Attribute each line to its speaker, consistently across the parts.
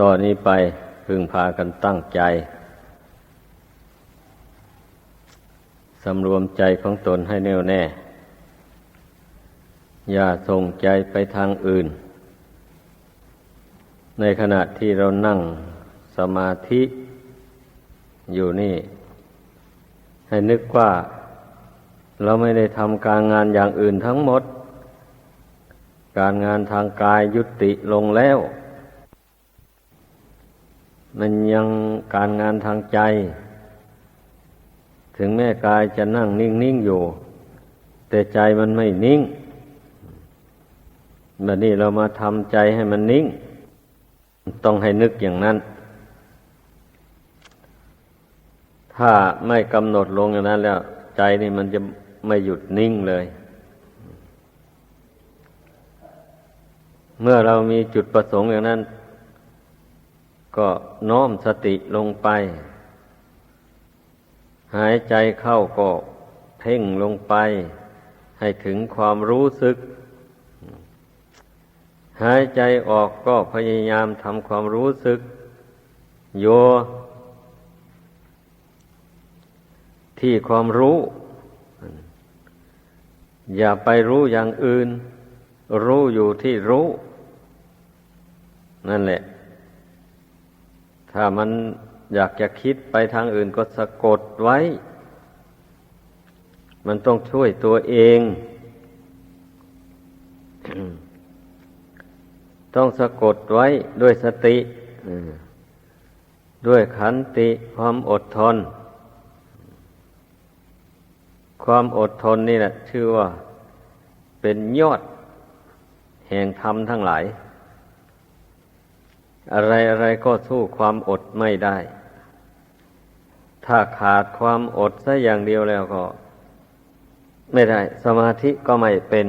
Speaker 1: ต่อนนี้ไปพึงพากันตั้งใจ สำรวมใจของตนให้แน่วแน่ อย่าส่งใจไปทางอื่น ในขณะที่เรานั่งสมาธิอยู่นี่ ให้นึกว่า เราไม่ได้ทำการงานอย่างอื่นทั้งหมด การงานทางกายยุติลงแล้ว มันยังการงานทางใจ ถึงแม่กายจะนั่งนิ่ง ๆ อยู่ แต่ใจมันไม่นิ่งแบบนี้เรามาทำใจให้มันนิ่ง ต้องให้นึกอย่างนั้น ถ้าไม่กำหนดลงอย่างนั้นแล้ว ใจนี่มันจะไม่หยุดนิ่งเลย เมื่อเรามีจุดประสงค์อย่างนั้น ก็น้อมสติลงไป หายใจเข้าก็เพ่งลงไป ให้ถึงความรู้สึก หายใจออกก็พยายามทำความรู้สึก โย ที่ความรู้ อย่าไปรู้อย่างอื่น รู้อยู่ที่รู้ นั่นแหละ ถ้ามันอยากจะคิดไปทางอื่นก็สะกดไว้ มันต้องช่วยตัวเอง ต้องสะกดไว้ด้วยสติด้วยขันติความอดทน ความอดทนนี่แหละชื่อว่า เป็นยอด แห่งธรรมทั้งหลาย อะไรอะไรก็สู้ความอดไม่ได้ ถ้าขาดความอดซะอย่างเดียวแล้วก็ ไม่ได้ สมาธิก็ไม่เป็น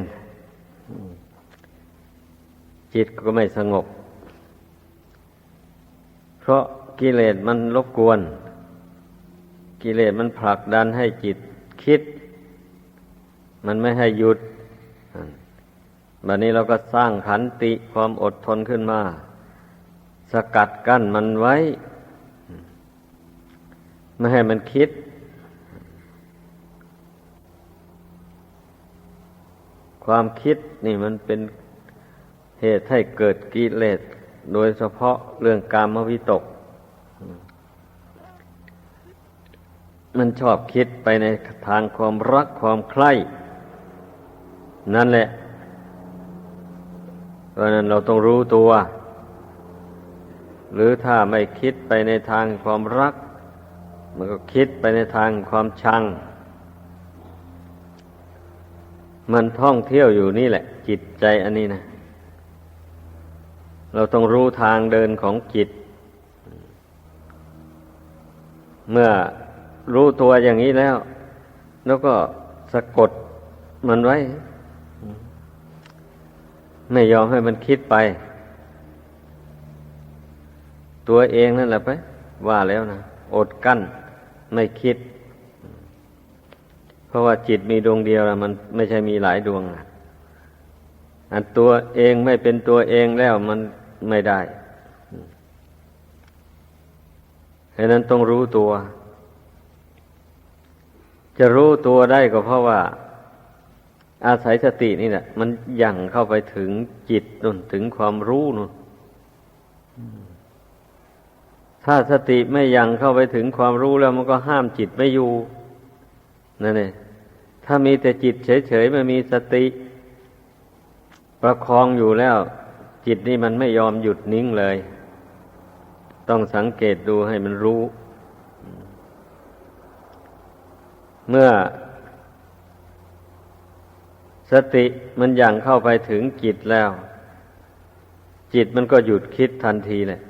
Speaker 1: จิตก็ไม่สงบ เพราะกิเลสมันรบกวน กิเลสมันผลักดันให้จิตคิด มันไม่ให้หยุด บัดนี้เราก็สร้างขันติความอดทนขึ้นมา สกัดกั้นมันไว้ ไม่ให้มันคิด ความคิดนี่มันเป็นเหตุให้เกิดกิเลสโดยเฉพาะเรื่องกามวิตก มันชอบคิดไปในทางความรักความใคร่นั่นแหละ เพราะนั้นเราต้องรู้ตัว หรือถ้าไม่คิดไปในทางความรัก มันก็คิดไปในทางความชัง มันท่องเที่ยวอยู่นี่แหละ จิตใจอันนี้นะ เราต้องรู้ทางเดินของจิต เมื่อรู้ตัวอย่างนี้แล้ว แล้วก็สะกดมันไว้ ไม่ยอมให้มันคิดไป ตัวเองนั่นแหละไป ว่าแล้วนะอดกั้นไม่คิด เพราะว่าจิตมีดวงเดียวแล้วมันไม่ใช่มีหลายดวงอันตัวเองไม่เป็นตัวเองแล้วมันไม่ได้ฉะนั้นต้องรู้ตัว จะรู้ตัวได้ก็เพราะว่า อาศัยสตินี่แหละมันยั่งเข้าไปถึงจิตนุ่นถึงความรู้นุ่น ถ้าสติไม่ยังเข้าไปถึงความรู้แล้วมันก็ห้ามจิตไม่อยู่นั่นเองถ้ามีแต่จิตเฉยๆไม่มีสติ ประคองอยู่แล้ว จิตนี่มันไม่ยอมหยุดนิ่งเลย ต้องสังเกตดูให้มันรู้ เมื่อ สติมันยังเข้าไปถึงจิตแล้ว จิตมันก็หยุดคิดทันทีเลย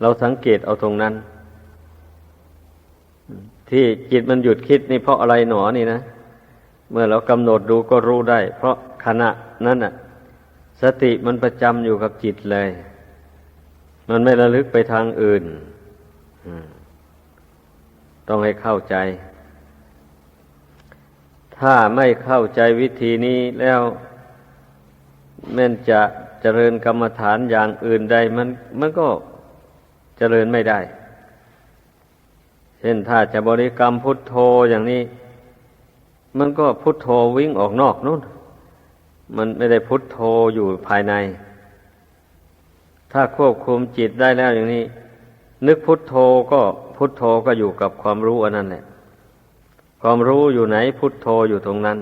Speaker 1: เราสังเกตเอาตรงนั้น ที่จิตมันหยุดคิดนี่เพราะอะไรหนอนี่นะ เมื่อเรากำหนดดูก็รู้ได้ เพราะขณะนั้นน่ะ สติมันประจำอยู่กับจิตเลย มันไม่ระลึกไปทางอื่น ต้องให้เข้าใจ ถ้าไม่เข้าใจวิธีนี้แล้วแม้นจะเจริญกรรมฐานอย่างอื่นใดมันมันก็ เจริญไม่ได้ เช่นถ้าจะบริกรรมพุทโธอย่างนี้ มันก็พุทโธวิ่งออกนอกนู่น มันไม่ได้พุทโธอยู่ภายใน ถ้าควบคุมจิตได้แล้วอย่างนี้ นึกพุทโธก็พุทโธก็อยู่กับความรู้อันนั้นแหละ ความรู้อยู่ไหนพุทโธอยู่ตรงนั้น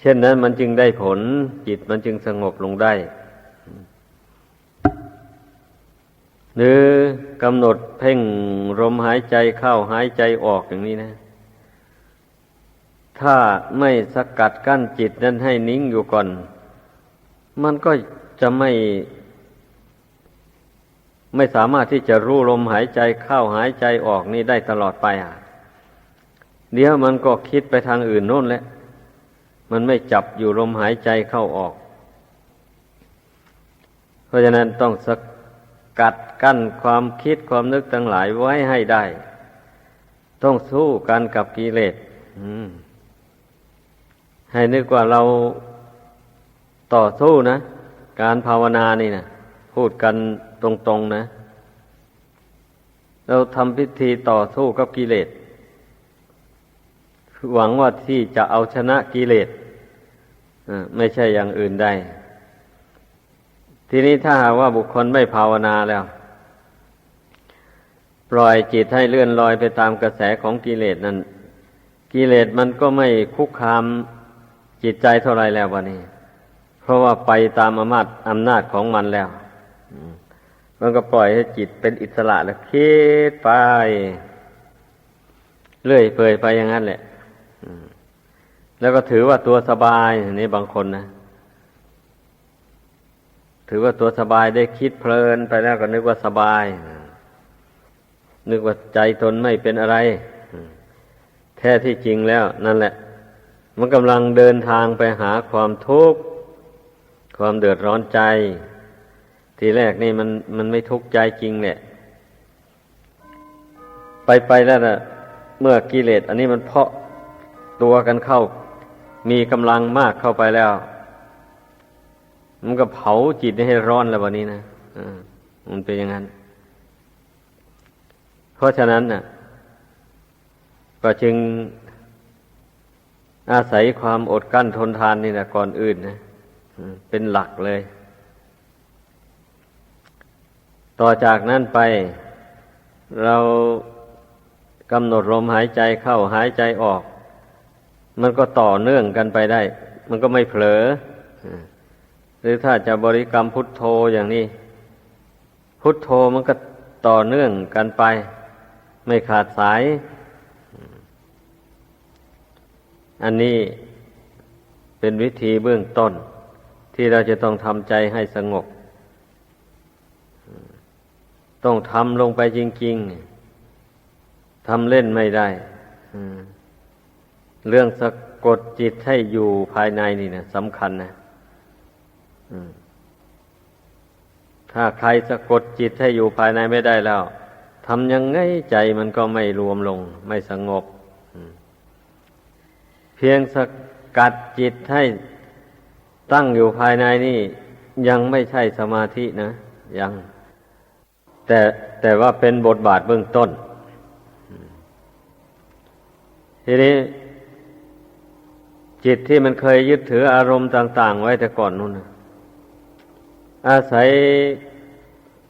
Speaker 1: เช่นนั้นมันจึงได้ผลจิตมันจึงสงบลงได้ หรือกำหนดเพ่งลมหายใจเข้าหายใจออกอย่างนี้นะ ถ้าไม่สกัดกั้นจิตนั้นให้นิ่งอยู่ก่อน มันก็จะไม่ ไม่สามารถที่จะรู้ลมหายใจเข้าหายใจออกนี่ได้ตลอดไปอะ เดี๋ยวมันก็คิดไปทางอื่นโน่นแหละ มันไม่จับอยู่ลมหายใจเข้าออก เพราะฉะนั้นต้องสกัด กั้นความคิดความนึกทั้งหลายไว้ให้ได้ ต้องสู้กันกับกิเลสให้นึกว่าเราต่อสู้นะ การภาวนานี่นะพูดกันตรงๆนะ เราทำพิธีต่อสู้กับกิเลสหวังว่าที่จะเอาชนะกิเลสไม่ใช่อย่างอื่นได้ ทีนี้ถ้าหากว่าบุคคลไม่ภาวนาแล้ว ปล่อยจิตให้เลื่อนลอยไปตามกระแสของกิเลสนั้น กิเลสมันก็ไม่คุกคามจิตใจเท่าไรแล้ววันนี้เพราะว่าไปตามอำนาจอำนาจของมันแล้วมันก็ปล่อยให้จิตเป็นอิสระแล้วคิดไป เรื่อยเปื่อยไปอย่างนั้นแหละแล้วก็ถือว่าตัวสบายนี่บางคนนะถือว่าตัวสบายได้คิดเพลินไปแล้วก็นึกว่าสบาย นึกว่าใจตนไม่เป็นอะไร แท้ที่จริงแล้ว นั่นแหละ มันกำลังเดินทางไปหาความทุกข์ความเดือดร้อนใจ ทีแรกนี่มันมันไม่ทุกข์ใจจริงแหละไปไปแล้วนะเมื่อกิเลสอันนี้มันเพาะตัวกันเข้า มีกำลังมากเข้าไปแล้ว มันก็เผาจิตให้ร้อนแล้ววันนี้นะมันเป็นอย่างนั้น เพราะฉะนั้นน่ะ ก็จึงอาศัยความอดกั้นทนทานนี่นะก่อนอื่นนะเป็นหลักเลย ต่อจากนั้นไป เรากำหนดลมหายใจเข้าหายใจออก มันก็ต่อเนื่องกันไปได้ มันก็ไม่เผลอ หรือถ้าจะบริกรรมพุทโธอย่างนี้ พุทโธมันก็ต่อเนื่องกันไป ไม่ขาดสาย อันนี้เป็นวิธีเบื้องต้น ที่เราจะต้องทำใจให้สงบ ต้องทำลงไปจริง ๆทำเล่นไม่ได้ เรื่องสะกดจิตให้อยู่ภายในนี่นะสำคัญนะถ้าใครสะกดจิตให้อยู่ภายในไม่ได้แล้ว ทำยังไงใจมันก็ไม่รวมลง ไม่สงบ เพียงสกัดจิตให้ตั้งอยู่ภายในนี่ ยังไม่ใช่สมาธินะ ยัง แต่แต่ว่าเป็นบทบาทเบื้องต้น ทีนี้ จิตที่มันเคยยึดถืออารมณ์ต่าง ๆ ไว้แต่ก่อนนู่นอาศัย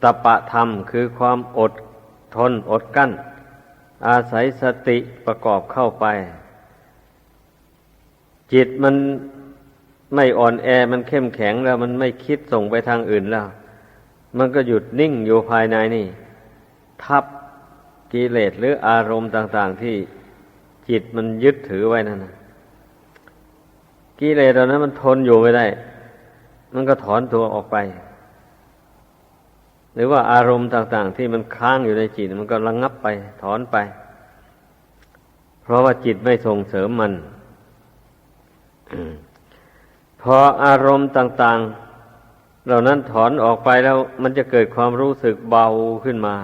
Speaker 1: ตปะธรรมคือความอด ทนอดกั้น อาศัยสติประกอบเข้าไป จิตมันไม่อ่อนแอมันเข้มแข็งแล้ว มันไม่คิดส่งไปทางอื่นแล้ว มันก็หยุดนิ่งอยู่ภายในนี่ ทับกิเลสหรืออารมณ์ต่าง ๆ ที่จิตมันยึดถือไว้นั่นนะกิเลสตอนนั้นมันทนอยู่ไม่ได้ มันก็ถอนตัวออกไป หรือว่าอารมณ์ต่างๆ ที่มันค้างอยู่ในจิตมันก็ระงงับไปถอนไป เพราะว่าจิตไม่ส่งเสริมมัน พออารมณ์ต่าง ๆ เหล่านั้นถอนออกไปแล้วมันจะเกิดความรู้สึกเบาขึ้นมา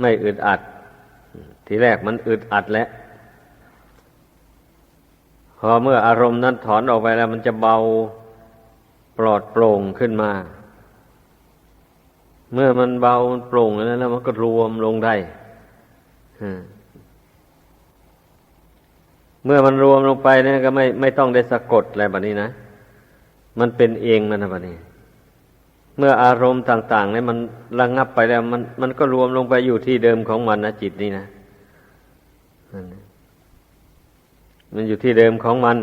Speaker 1: ไม่อึดอัด ทีแรกมันอึดอัดแล้วพอเมื่ออารมณ์นั้นถอนออกไปแล้ว มันจะเบาปลอดโปร่งขึ้นมา เมื่อมันเบามันโปร่งแล้วแล้วมันก็รวมลงได้เมื่อมันรวมลงไปเนี่ยก็ไม่ไม่ต้องได้สะกดอะไรแบบนี้นะ มันเป็นเองมันนะแบบนี้ เมื่ออารมณ์ต่าง ๆ เนี่ยมันระงงับไปแล้ว มันมันก็รวมลงไปอยู่ที่เดิมของมันนะจิตนี่นะมันอยู่ที่เดิมของมัน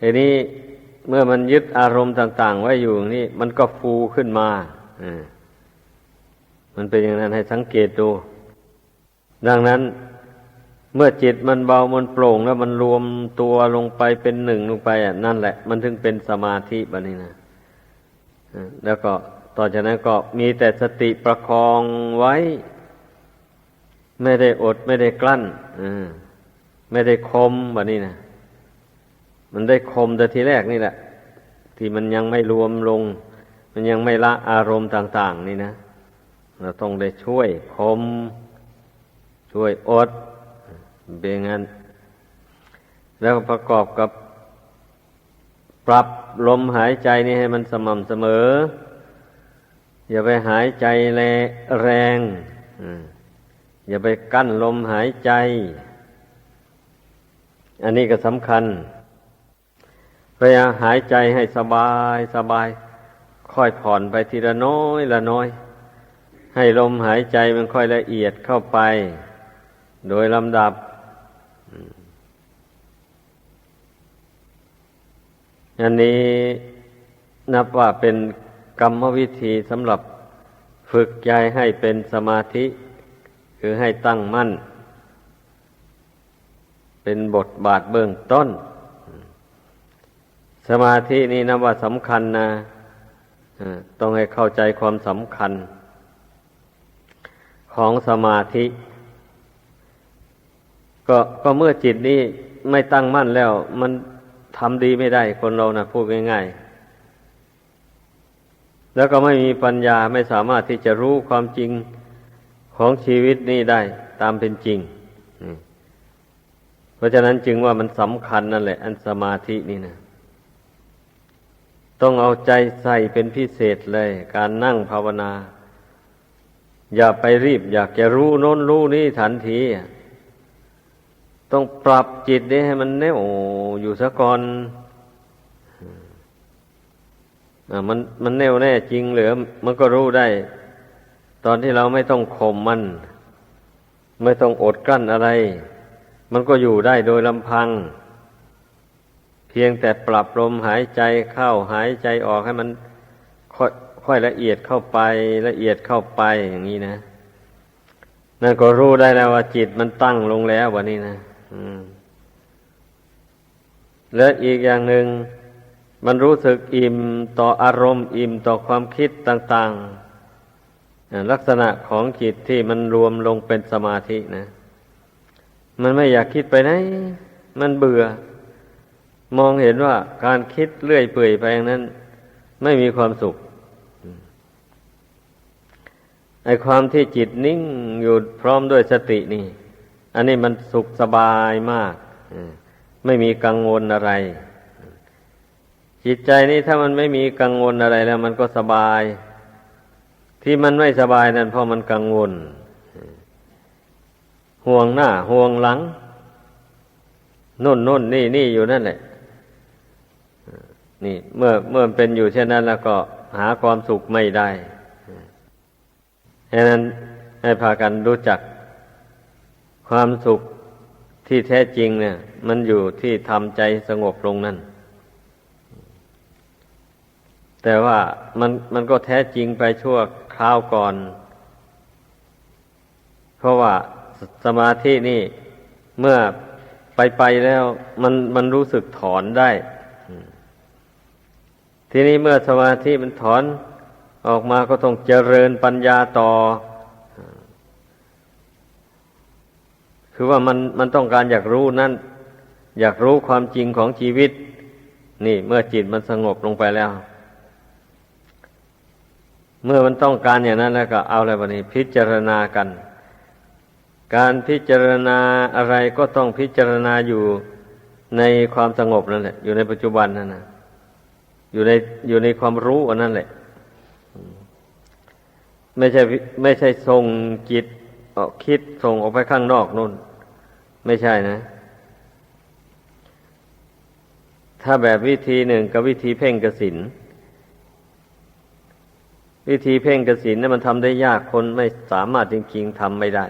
Speaker 1: ทีนี้เมื่อมันยึดอารมณ์ต่าง ๆ ไว้อยู่นี่ มันก็ฟูขึ้นมาอ่า มันเป็นอย่างนั้นให้สังเกตดู ดังนั้น เมื่อจิตมันเบามันโปร่งแล้วมันรวมตัวลงไปเป็นหนึ่งลงไปอะนั่นแหละ มันถึงเป็นสมาธิบบนี้นะแล้วก็ต่อจากนั้นก็มีแต่สติประคองไว้ ไม่ได้อดไม่ได้กลั้นไม่ได้คมแบบนี้นะมันได้คมแต่ทีแรกนี่แหละ ที่มันยังไม่รวมลง มันยังไม่ละอารมณ์ต่าง ๆ นี่นะ เราต้องได้ช่วยคม ช่วยอดเป็นงั้นแล้วประกอบกับปรับลมหายใจนี่ให้มันสม่ำเสมอ อย่าไปหายใจแแรงอย่าไปกั้นลมหายใจ อันนี้ก็สำคัญพยายามหายใจให้สบายสบาย ค่อยผ่อนไปทีละน้อยละน้อย ให้ลมหายใจมันค่อยละเอียดเข้าไป โดยลำดับ อันนี้นับว่าเป็นกรรมวิธีสำหรับฝึกใจให้เป็นสมาธิ คือให้ตั้งมั่น เป็นบทบาทเบื้องต้น สมาธินี้นับว่าสำคัญนะต้องให้เข้าใจความสำคัญ ของสมาธิ ก็ก็เมื่อจิตนี้ไม่ตั้งมั่นแล้ว มันทำดีไม่ได้คนเรานะพูดง่ายๆ แล้วก็ไม่มีปัญญาไม่สามารถที่จะรู้ความจริงของชีวิตนี้ได้ตามเป็นจริง เพราะฉะนั้นจึงว่ามันสำคัญนั่นแหละ อันสมาธินี่นะต้องเอาใจใส่เป็นพิเศษเลย การนั่งภาวนา อย่าไปรีบ อยากจะรู้โน้นรู้นี่ทันทีต้องปรับจิตนี้ให้มันแน่วอยู่ซะก่อนอมันมันแน่วแน่จริงเหรือ มันก็รู้ได้ ตอนที่เราไม่ต้องข่มมัน ไม่ต้องอดกั้นอะไร มันก็อยู่ได้โดยลำพัง เพียงแต่ปรับลมหายใจเข้าหายใจออกให้มันค่อย ค่อยละเอียดเข้าไปละเอียดเข้าไปอย่างนี้นะนั่นก็รู้ได้แล้วว่าจิตมันตั้งลงแล้ววันนี้นะและอีกอย่างหนึ่งมันรู้สึกอิ่มต่ออารมณ์ อิ่มต่อความคิดต่าง ๆ ลักษณะของจิตที่มันรวมลงเป็นสมาธินะ มันไม่อยากคิดไปไหน มันเบื่อ มองเห็นว่าการคิดเลื่อยเปื่อยไปอย่างนั้น ไม่มีความสุข ไอความที่จิตนิ่งอยู่พร้อมด้วยสตินี่ อันนี้มันสุขสบายมาก ไม่มีกังวลอะไร จิตใจนี้ถ้ามันไม่มีกังวลอะไรแล้ว มันก็สบาย ที่มันไม่สบายนั่นเพราะมันกังวล ห่วงหน้า ห่วงหลังนุ่นนุ่นนี่นี่อยู่นั่นแหละนี่ เมื่อเมื่อเป็นอยู่เช่นนั้นแล้วก็หาความสุขไม่ได้ ฉะนั้นให้พากันรู้จักความสุขที่แท้จริงเนี่ย มันอยู่ที่ทำใจสงบลงนั่น แต่ว่ามันมันก็แท้จริงไปชั่วคราวก่อน เพราะว่าสมาธินี่เมื่อไปไปแล้วมันมันรู้สึกถอนได้ ทีนี้เมื่อสมาธิมันถอน ออกมาก็ต้องเจริญปัญญาต่อ คือว่ามันมันต้องการอยากรู้นั่น อยากรู้ความจริงของชีวิต นี่เมื่อจิตมันสงบลงไปแล้ว เมื่อมันต้องการอย่างนั้นแล้วก็เอาอะไรบ้านี้ พิจารณากัน การพิจารณาอะไรก็ต้องพิจารณาอยู่ในความสงบนั่นแหละ อยู่ในปัจจุบันนั่นนะอยู่ในอยู่ในความรู้อันนั้นแหละ ไม่ใช่ไม่ใช่ส่งจิตออกคิดส่งออกไปข้างนอกนู่น ไม่ใช่นะ ถ้าแบบวิธีหนึ่งกับวิธีเพ่งกสินวิธีเพ่งกสินนี่มันทำได้ยากคนไม่สามารถจริงๆทำไม่ได้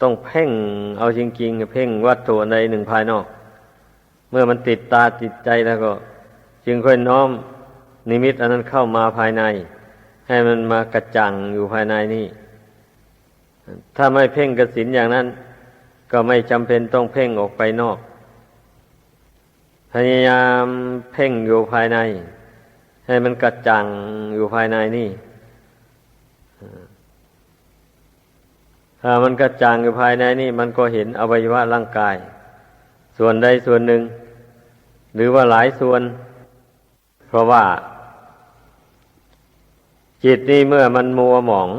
Speaker 1: ต้องเพ่งเอาจริงๆเพ่งวัตถุใดหนึ่งภายนอก เมื่อมันติดตาติดใจแล้วก็ จึงค่อยน้อมนิมิตอันนั้นเข้ามาภายใน ให้มันมากระจังอยู่ภายในนี่ ถ้าไม่เพ่งกสินอย่างนั้น ก็ไม่จำเป็นต้องเพ่งออกไปนอก พยายามเพ่งอยู่ภายใน ให้มันกระจังอยู่ภายในนี่ถ้ามันกระจ่างอยู่ภายในนี่มันก็เห็นอวัยวะร่างกาย ส่วนใดส่วนหนึ่ง หรือว่าหลายส่วน เพราะว่า จิตนี่เมื่อมันมัวหมอง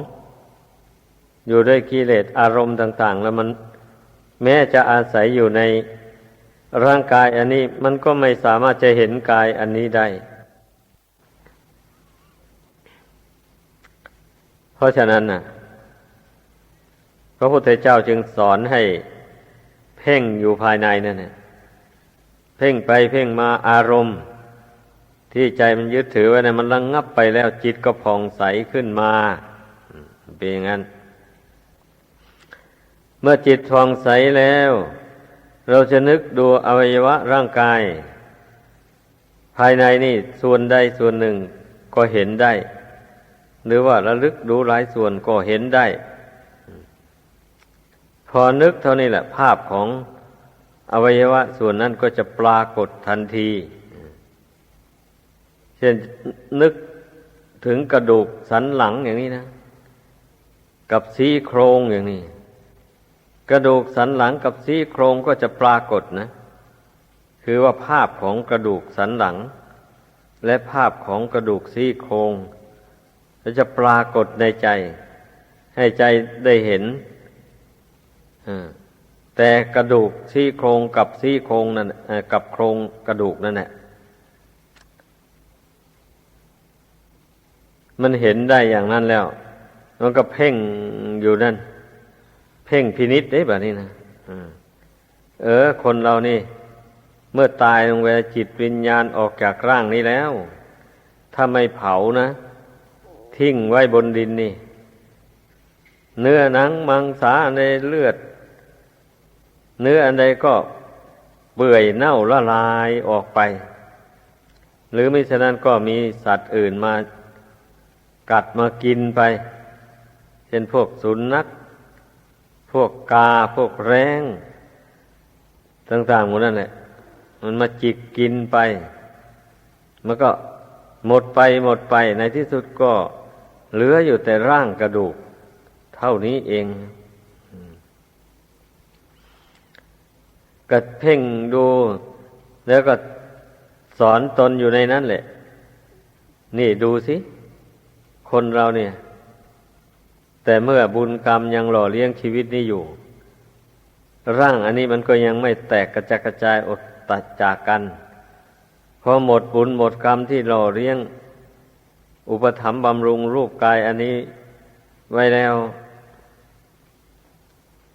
Speaker 1: อยู่ด้วยกิเลสอารมณ์ต่าง ๆ แล้วมันแม้จะอาศัยอยู่ในร่างกายอันนี้มันก็ไม่สามารถจะเห็นกายอันนี้ได้ เพราะฉะนั้นน่ะพระพุทธเจ้าจึงสอนให้เพ่งอยู่ภายในนั่นเน่เพ่งไปเพ่งมาอารมณ์ ที่ใจมันยึดถือไว้นะมันระงงับไปแล้วจิตก็ผ่องใสขึ้นมาเป็นอย่างนั้น เมื่อจิตผ่องใสแล้ว เราจะนึกดูอวัยวะร่างกาย ภายในนี่ส่วนใดส่วนหนึ่งก็เห็นได้ หรือว่าระลึกดูหลายส่วนก็เห็นได้ พอนึกเท่านี้แหละ ภาพของอวัยวะส่วนนั้นก็จะปรากฏทันที เช่นนึกถึงกระดูกสันหลังอย่างนี้นะ กับซี่โครงอย่างนี้ กระดูกสันหลังกับซี่โครงก็จะปรากฏนะ คือว่าภาพของกระดูกสันหลัง และภาพของกระดูกซี่โครงจะปรากฏในใจ ให้ใจได้เห็นแต่กระดูกซี่โครงกับซี่โครงนั่นกับโครงกระดูกนั่นแหละ มันเห็นได้อย่างนั้นแล้ว มันก็เพ่งอยู่นั่น เพ่งพินิษได้แบบนี้นะเออ คนเรานี่ เมื่อตายลงไปจิตวิญญาณออกจากร่างนี้แล้ว ถ้าไม่เผานะ ทิ้งไว้บนดินนี่ เนื้อหนังมังสาในเลือด เนื้ออันใดก็เปื่อยเน่าละลายออกไป หรือไม่ฉะนั้นก็มีสัตว์อื่นมา กัดมากินไป เช่นพวกสุนัขพวกกาพวกแร้งต่างๆหมดนั่นแหละมันมาจิกกินไป มันก็หมดไปหมดไปในที่สุดก็เหลืออยู่แต่ร่างกระดูก เท่านี้เองก็เพ่งดู แล้วก็สอนตนอยู่ในนั้นแหละ นี่ดูสิ คนเราเนี่ย แต่เมื่อบุญกรรมยังหล่อเลี้ยงชีวิตนี้อยู่ ร่างอันนี้มันก็ยังไม่แตกกระจกระจายอดตัดจากกันพอหมดบุญหมดกรรมที่หล่อเลี้ยง อุปถัมภ์บำรุงรูปกายอันนี้ไว้แล้ว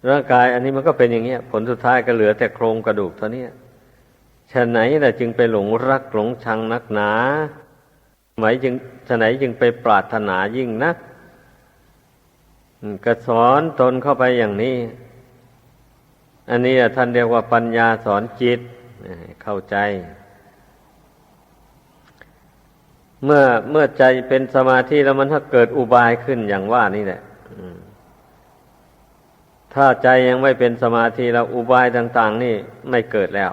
Speaker 1: ร่างกายอันนี้มันก็เป็นอย่างเงี้ย ผลสุดท้ายก็เหลือแต่โครงกระดูกเท่านี้ฉะไหนล่ะจึงไปหลงรักหลงชังนักหนา หมายจึงฉะไหนจึงไปปรารถนายิ่งนักก็สอนตนเข้าไปอย่างนี้ อันนี้ท่านเรียกว่าปัญญาสอนจิตเข้าใจ เมื่อเมื่อใจเป็นสมาธิแล้วมันถ้าเกิดอุบายขึ้นอย่างว่านี่แหละถ้าใจยังไม่เป็นสมาธิแล้วอุบายต่าง ๆ นี่ไม่เกิดแล้ว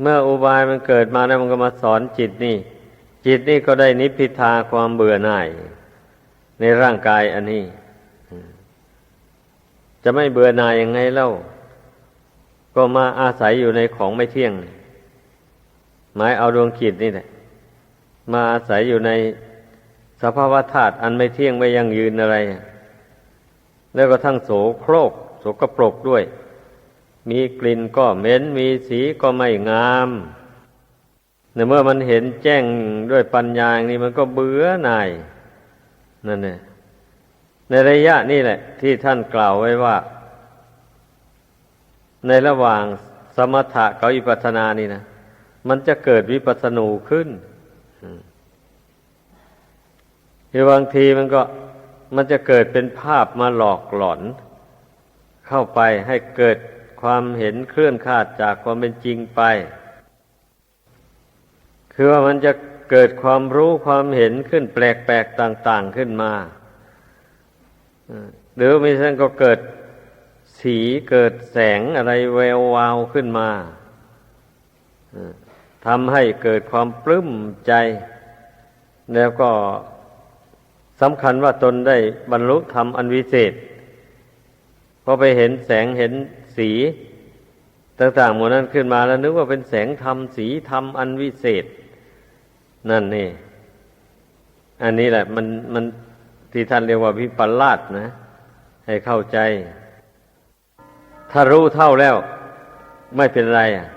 Speaker 1: เมื่ออุบายมันเกิดมาแล้วมันก็มาสอนจิตนี่ จิตนี่ก็ได้นิพพิทาความเบื่อหน่าย ในร่างกายอันนี้ จะไม่เบื่อหน่ายยังไงเล่า ก็มาอาศัยอยู่ในของไม่เที่ยง หมายเอาดวงจิตนี่แหละมาอาศัยอยู่ในสภาวะธาตุอันไม่เที่ยงไม่ยั่งยืนอะไร แล้วก็ทั้งโสโครกโสกระปรกด้วย มีกลิ่นก็เหม็น มีสีก็ไม่งาม ในเมื่อมันเห็นแจ้งด้วยปัญญาอย่างนี้มันก็เบื่อหน่ายนั่นเนี่ยในระยะนี้แหละ ที่ท่านกล่าวไว้ว่า ในระหว่างสมถะกับวิปัสสนานี่นะมันจะเกิดวิปัสสนูขึ้นคือบางทีมันก็มันจะเกิดเป็นภาพมาหลอกหลอน เข้าไปให้เกิด ความเห็นเคลื่อนคาดจากความเป็นจริงไป คือว่ามันจะเกิดความรู้ความเห็นขึ้นแปลกๆต่าง ๆขึ้นมา หรือไม่เช่นก็เกิดสีเกิดแสงอะไรแวววาวขึ้นมาทำให้เกิดความปลื้มใจ แล้วก็สำคัญว่าตนได้บรรลุธรรมอันวิเศษพอไปเห็นแสงเห็น สีต่างๆหมดนั้นขึ้นมาแล้วนึกว่าเป็นแสงธรรมสีธรรมอันวิเศษ นั่นนี่ อันนี้แหละ มันมันที่ท่านเรียกว่าวิปลาสนะ ให้เข้าใจ ถ้ารู้เท่าแล้ว ไม่เป็นไรอะ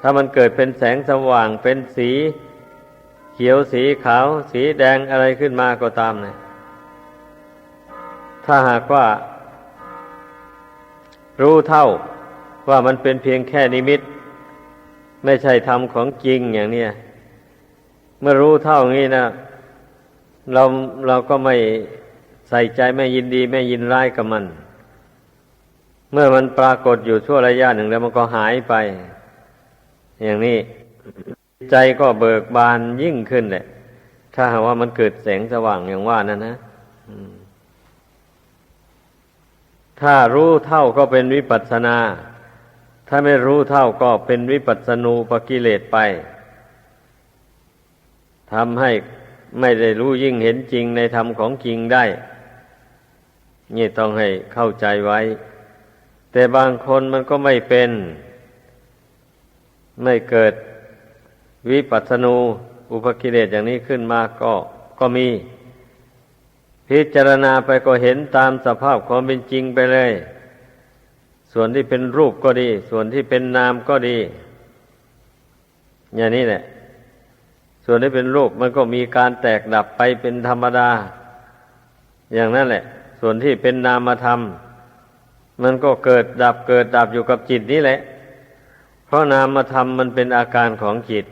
Speaker 1: ถ้ามันเกิดเป็นแสงสว่างเป็นสี เขียวสีขาว สีแดงอะไรขึ้นมาก็ตามนะถ้าหากว่า รู้เท่าว่ามันเป็นเพียงแค่นิมิต ไม่ใช่ธรรมของจริงอย่างเนี้ยเมื่อรู้เท่างี้นะเราเราก็ไม่ใส่ใจไม่ยินดีไม่ยินร้ายกับมัน เมื่อมันปรากฏอยู่ชั่วระยะหนึ่งแล้วมันก็หายไป อย่างนี้ใจก็เบิกบานยิ่งขึ้นแหละ ถ้าหากว่ามันเกิดแสงสว่างอย่างว่านั่นนะ ถ้ารู้เท่าก็เป็นวิปัสสนา ถ้าไม่รู้เท่าก็เป็นวิปัสสนูปกิเลสไปทำให้ไม่ได้รู้ยิ่งเห็นจริงในธรรมของจริงได้นี่ต้องให้เข้าใจไว้ แต่บางคนมันก็ไม่เป็น ไม่เกิดวิปัสสนูอุปกิเลสอย่างนี้ขึ้นมาก็ก็มี พิจารณาไปก็เห็นตามสภาพความเป็นจริงไปเลย ส่วนที่เป็นรูปก็ดี ส่วนที่เป็นนามก็ดี อย่างนี้แหละ ส่วนที่เป็นรูปมันก็มีการแตกดับไปเป็นธรรมดา อย่างนั้นแหละ ส่วนที่เป็นนามธรรม มันก็เกิดดับเกิดดับอยู่กับจิตนี้แหละ เพราะนามธรรมมันเป็นอาการของจิต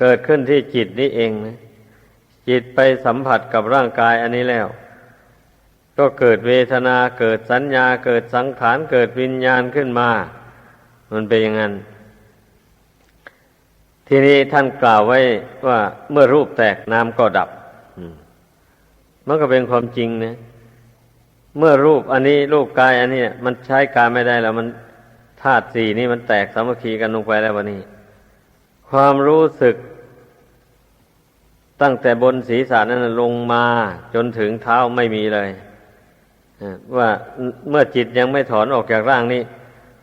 Speaker 1: เกิดขึ้นที่จิตนี้เองนะ จิตไปสัมผัสกับร่างกายอันนี้แล้ว ก็เกิดเวทนาเกิดสัญญาเกิดสังขารเกิดวิญญาณขึ้นมา มันเป็นอย่างนั้น ทีนี้ท่านกล่าวไว้ว่าเมื่อรูปแตกนามก็ดับมันก็เป็นความจริงนะเมื่อรูปอันนี้รูปกายอันนี้มันใช้การไม่ได้แล้วมันธาตุสี่นี่มันแตกสามัคคีกันลงไปแล้ววันนี้ ความรู้สึก ตั้งแต่บนศีรษะนั้นลงมาจนถึงเท้าไม่มีเลยว่าเมื่อจิตยังไม่ถอนออกจากร่างนี้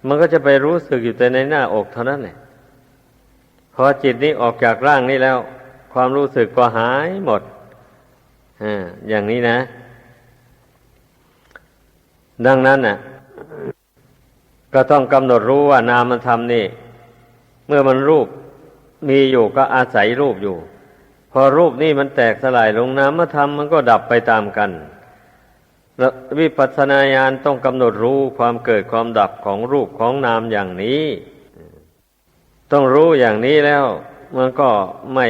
Speaker 1: มันก็จะไปรู้สึกอยู่แต่ในหน้าอกเท่านั้นแหละพอจิตนี้ออกจากร่างนี้แล้ว ความรู้สึกก็หายหมดอย่างนี้นะ ดังนั้นน่ะ ก็ต้องกำหนดรู้ว่านามธรรมนี่ เมื่อมันรูปมีอยู่ก็อาศัยรูปอยู่ อรูปนี่มันแตกสลายลงน้ำมธรรมมันก็ดับไปตามกันวิปัสสนาญาณต้องกำหนดรู้ความเกิดความดับของรูปของนามอย่างนี้ ต้องรู้อย่างนี้แล้ว มันก็ไม่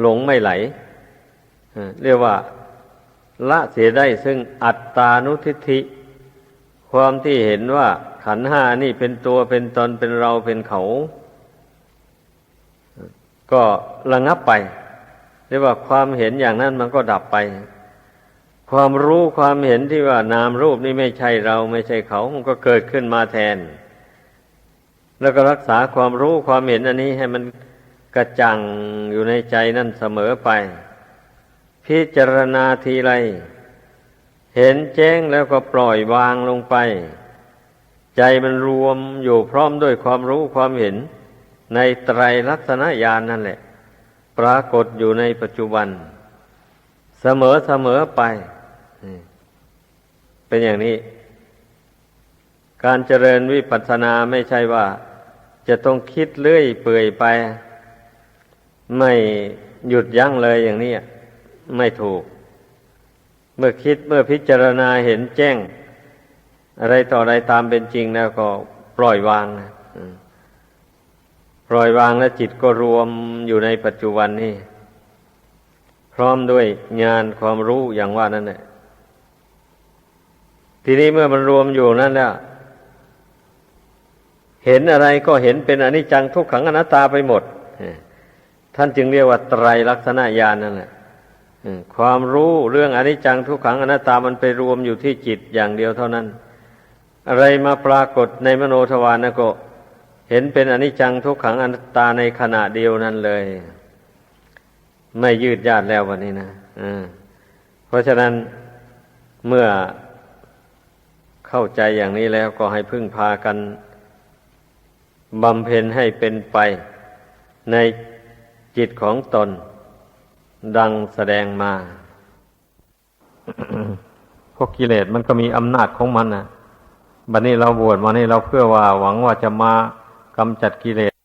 Speaker 1: หลงไม่ไหล เรียกว่าละเสียได้ซึ่งอัตตานุทิฏฐิ ความที่เห็นว่าขันห้านี่เป็นตัวเป็นตนเป็นเราเป็นเขา ก็ระงับไป เรียกว่าความเห็นอย่างนั้นมันก็ดับไป ความรู้ความเห็นที่ว่านามรูปนี่ไม่ใช่เราไม่ใช่เขา มันก็เกิดขึ้นมาแทน แล้วก็รักษาความรู้ความเห็นอันนี้ให้มันกระจ่างอยู่ในใจนั่นเสมอไป พิจารณาทีไร เห็นแจ้งแล้วก็ปล่อยวางลงไป ใจมันรวมอยู่พร้อมด้วยความรู้ความเห็น ในไตรลักษณญาณนนั่นแหละ ปรากฏอยู่ในปัจจุบัน เสมอเสมอไป เป็นอย่างนี้ การเจริญวิปัสสนาไม่ใช่ว่า จะต้องคิดเลื่อยเปื่อยไป ไม่หยุดยั้งเลยอย่างนี้ไม่ถูก เมื่อคิดเมื่อพิจารณาเห็นแจ้ง อะไรต่ออะไรตามเป็นจริงแล้วก็ปล่อยวางนะ ปล่อยวางแล้วจิตก็รวมอยู่ในปัจจุบันนี่ พร้อมด้วยญาณความรู้อย่างว่านั่นแหละทีนี้เมื่อมันรวมอยู่นั่นแล้วเห็นอะไรก็เห็นเป็นอนิจจังทุกขังอนัตตาไปหมด ท่านจึงเรียกว่าไตรลักษณญาณนั่นแหละความรู้เรื่องอนิจจังทุกขังอนัตตามันไปรวมอยู่ที่จิตอย่างเดียวเท่านั้น อะไรมาปรากฏในมโนทวารนะก็ เห็นเป็นอนิจจังทุกขังอนัตตาในขณะเดียวนั้นเลย ไม่ยืดยาดแล้ววันนี้นะอ่าเพราะฉะนั้นเมื่อเข้าใจอย่างนี้แล้วก็ให้พึ่งพากันบำเพ็ญให้เป็นไปในจิตของตน ดังแสดงมาพวกกิเลสมันก็มีอำนาจของมันนะบัดนี้เราบวชมานี่เราเพื่อว่าหวังว่าจะมา กำจัดกิเลส